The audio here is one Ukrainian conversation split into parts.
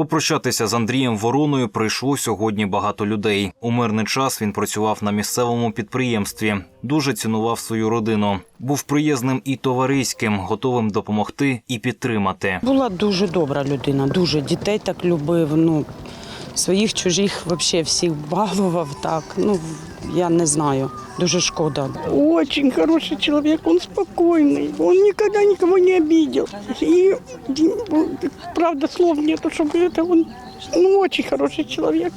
Попрощатися з Андрієм Вороною прийшло сьогодні багато людей. У мирний час він працював на місцевому підприємстві, дуже цінував свою родину. Був приязним і товариським, готовим допомогти і підтримати. Була дуже добра людина, дуже дітей так любив. Ну своїх чужих взагалі всіх балував так. Ну я не знаю. Дуже шкода. Очень хороший человек, он спокойный, он никогда никого не обидел. И ну, правда слов нету, чтобы это он ну, очень хороший человек.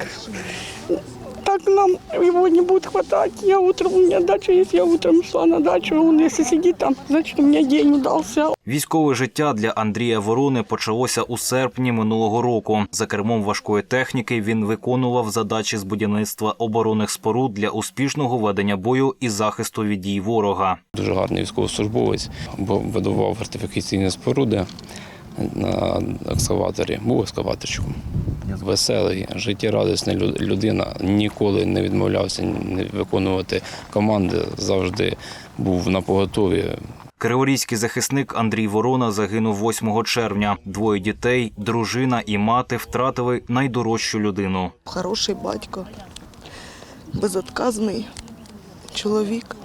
Так нам его не будет хватать. Я утром, у меня дача есть, я утром шла на дачу, он если сидит там, значит у меня день удался. Військове життя для Андрія Ворони почалося у серпні минулого року. За кермом важкої техніки він виконував задачі з будівництва оборонних споруд для успішного ведення бою і захисту від дій ворога. Дуже гарний військовослужбовець, бо видавав фортифікаційні споруди на екскаваторі. Був екскаваторчиком. Веселий, життєрадісна людина. Ніколи не відмовлявся не виконувати команди. Завжди був на поготові. Криворізький захисник Андрій Ворона загинув 8 червня. Двоє дітей, дружина і мати втратили найдорожчу людину. хороший батько, безотказний чоловік.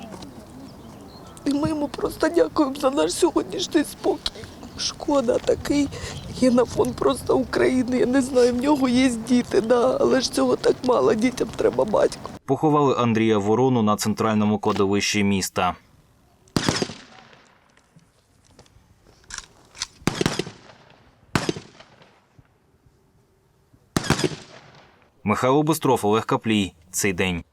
І ми йому просто дякуємо за наш сьогоднішній спокій. Шкода такий генофон просто України. Я не знаю, в нього є діти, да, але ж цього так мало. Дітям треба батько. Поховали Андрія Ворону на центральному кладовищі міста. Михайло Бистров, Олег Каплій. Цей день.